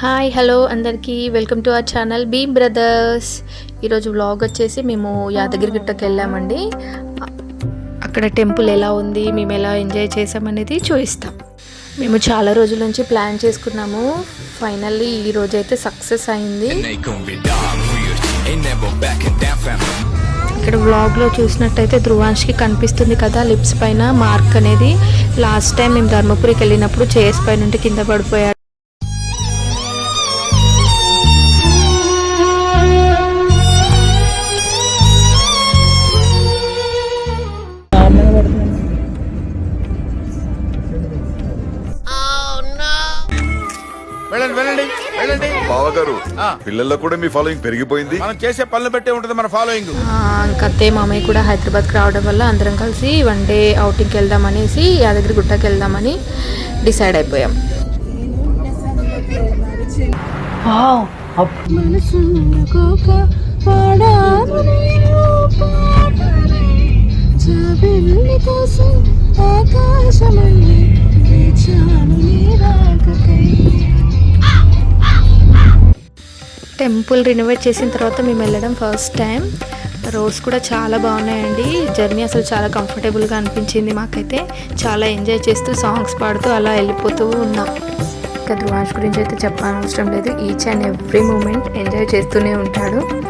Hi hello అందరికీ. Welcome to our channel Bheem brothers ఈరోజు vlog వచ్చేసి మేము యాదగిరిగుట్టకి వెళ్ళామండి. అక్కడ టెంపుల్ ఎలా ఉంది మేము ఎలా ఎంజాయ్ చేసామనేది చూపిస్తాం మేము చాలా రోజుల నుంచి ప్లాన్ చేసుకున్నాము. ఫైనల్లీ ఈ రోజు అయితే సక్సెస్ అయింది. ఇక్కడ వ్లాగ్లో చూసినట్టయితే ధ్రువాంష్కి కనిపిస్తుంది కదా లిప్స్ పైన మార్క్ అనేది. లాస్ట్ టైం మేము ధర్మపురికి వెళ్ళినప్పుడు చైర్స్ పై నుండి కింద పడిపోయాడు ఆ. పిల్లల్లో కూడా మీ ఫాలోయింగ్ పెరిగిపోయింది. మనం చేసే పనులు బట్టే ఉంటది మన ఫాలోయింగ్ అత్తయ్య మామయ్య కూడా హైదరాబాద్కి రావడం వల్ల అందరం కలిసి వన్ డే అవుటింగ్కి వెళ్దాం అనేసి యాదగిరి గుట్టకి వెళ్దామని డిసైడ్ అయిపోయాం. టెంపుల్ రినోవేట్ చేసిన తర్వాత మేము వెళ్ళడం ఫస్ట్ టైం. రోడ్స్ కూడా చాలా బాగున్నాయండి. జర్నీ అసలు చాలా కంఫర్టబుల్గా అనిపించింది మాకైతే. చాలా ఎంజాయ్ చేస్తూ సాంగ్స్ పాడుతూ అలా వెళ్ళిపోతూ ఉన్నాం. ఇంకా ధ్రువాష్ గురించి అయితే చెప్పనవసరం లేదు. Each and every moment enjoy చేస్తూనే ఉంటాడు.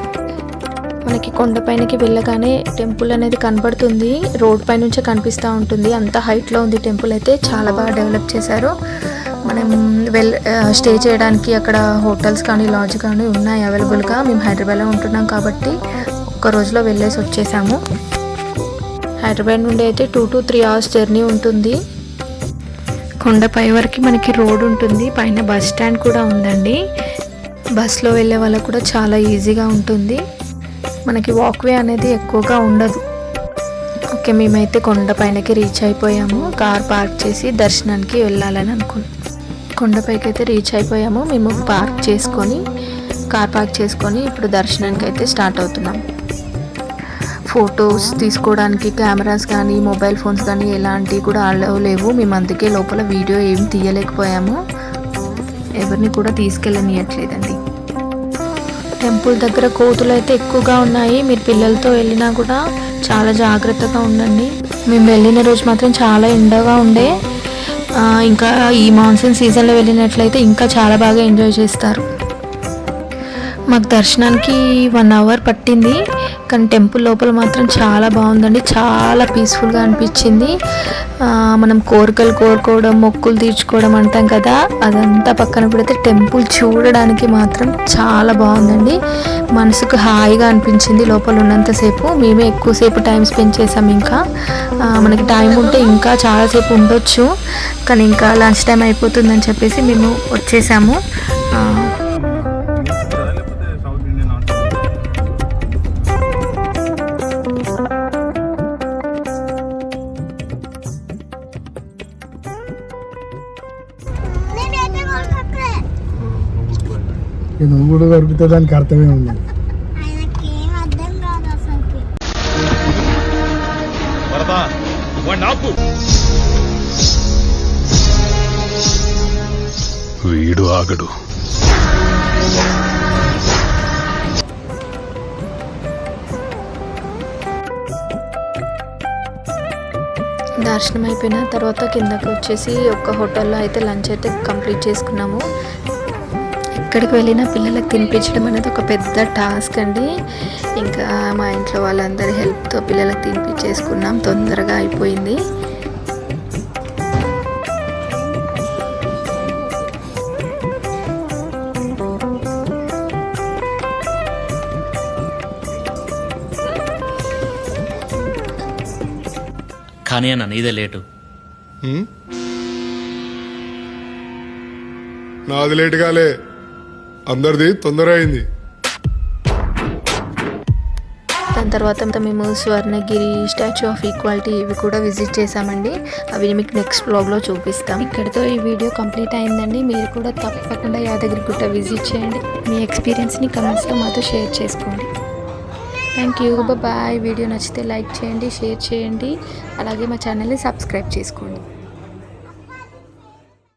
మనకి కొండపైనకి వెళ్ళగానే టెంపుల్ అనేది కనబడుతుంది. రోడ్ పై నుంచే కనిపిస్తూ ఉంటుంది. అంత హైట్లో ఉంది టెంపుల్ అయితే. చాలా బాగా డెవలప్ చేశారు. మనం వెల్ స్టే చేయడానికి అక్కడ హోటల్స్ కానీ లాడ్జ్ కానీ ఉన్నాయి అవైలబుల్గా. మేము హైదరాబాద్లో ఉంటున్నాం కాబట్టి ఒక్క రోజులో వెళ్ళేసి వచ్చేసాము. హైదరాబాద్ నుండి అయితే two to three hours journey ఉంటుంది. కొండపై వరకు మనకి రోడ్ ఉంటుంది. పైన బస్ స్టాండ్ కూడా ఉందండి. బస్లో వెళ్ళే వాళ్ళకు కూడా చాలా ఈజీగా ఉంటుంది. మనకి వాక్వే అనేది ఎక్కువగా ఉండదు. ఓకే మేమైతే కొండపైనకి రీచ్ అయిపోయాము. కార్ పార్క్ చేసి దర్శనానికి వెళ్ళాలని అనుకున్నాం. కొండపైకి అయితే రీచ్ అయిపోయాము. మేము పార్క్ చేసుకొని కార్ పార్క్ చేసుకొని ఇప్పుడు దర్శనానికి అయితే స్టార్ట్ అవుతున్నాం. ఫొటోస్ తీసుకోవడానికి కెమెరాస్ కానీ మొబైల్ ఫోన్స్ కానీ ఎలాంటివి కూడా అలవ్ లేవు. మేము అందుకే లోపల వీడియో ఏం తీయలేకపోయాము. ఎవరిని కూడా తీసుకెళ్ళనియట్లేదండి. టెంపుల్ దగ్గర కోతులు అయితే ఎక్కువగా ఉన్నాయి. మీరు పిల్లలతో వెళ్ళినా కూడా చాలా జాగ్రత్తగా ఉండండి. మేము వెళ్ళిన రోజు మాత్రం చాలా ఎండగా ఉండే. ఇంకా ఈ మాన్సూన్ సీజన్లో వెళ్ళినట్లయితే ఇంకా చాలా బాగా ఎంజాయ్ చేస్తారు. మాకు దర్శనానికి వన్ అవర్ పట్టింది. కానీ టెంపుల్ లోపల మాత్రం చాలా బాగుందండి. చాలా పీస్ఫుల్గా అనిపించింది. మనం కోరికలు కోరుకోవడం మొక్కులు తీర్చుకోవడం అంటాం కదా అదంతా పక్కన పెడితే టెంపుల్ చూడడానికి మాత్రం చాలా బాగుందండి. మనసుకు హాయిగా అనిపించింది లోపల ఉన్నంతసేపు మేమే ఎక్కువసేపు టైం స్పెండ్ చేసాం ఇంకా. మనకి టైం ఉంటే ఇంకా చాలాసేపు ఉండొచ్చు. కానీ ఇంకా లంచ్ టైం అయిపోతుందని చెప్పేసి మేము వచ్చేసాము. నువ్వు కూడా దొరికితే దానికి అర్థమే ఉంది వీడు ఆగడు. దర్శనం అయిపోయిన తర్వాత కిందకి వచ్చేసి ఒక హోటల్లో అయితే లంచ్ అయితే కంప్లీట్ చేసుకున్నాము. ఎక్కడికి వెళ్ళినా పిల్లలకు తినిపించడం అనేది ఒక పెద్ద టాస్క్ అండి. ఇంకా మా ఇంట్లో వాళ్ళందరి హెల్ప్తో పిల్లలకు తినిపించేసుకున్నాం. తొందరగా అయిపోయింది. కానీ అన్న నీదే లేటు. నాది లేట్ కాలే అందరిది తొందర అయింది. దాని తర్వాత మేము స్వర్ణగిరి స్టాచ్యూ ఆఫ్ ఈక్వాలిటీ ఇవి కూడా విజిట్ చేసామండి అవి మీకు నెక్స్ట్ బ్లాగ్లో చూపిస్తాం. ఇక్కడితో ఈ వీడియో కంప్లీట్ అయిందండి. మీరు కూడా తప్పకుండా యాదగిరి గుట్ట విజిట్ చేయండి. మీ ఎక్స్పీరియన్స్ని కమెంట్స్లో మాతో షేర్ చేసుకోండి. Thank you. బాయ్. వీడియో నచ్చితే లైక్ చేయండి షేర్ చేయండి. అలాగే మా ఛానల్ని సబ్స్క్రైబ్ చేసుకోండి.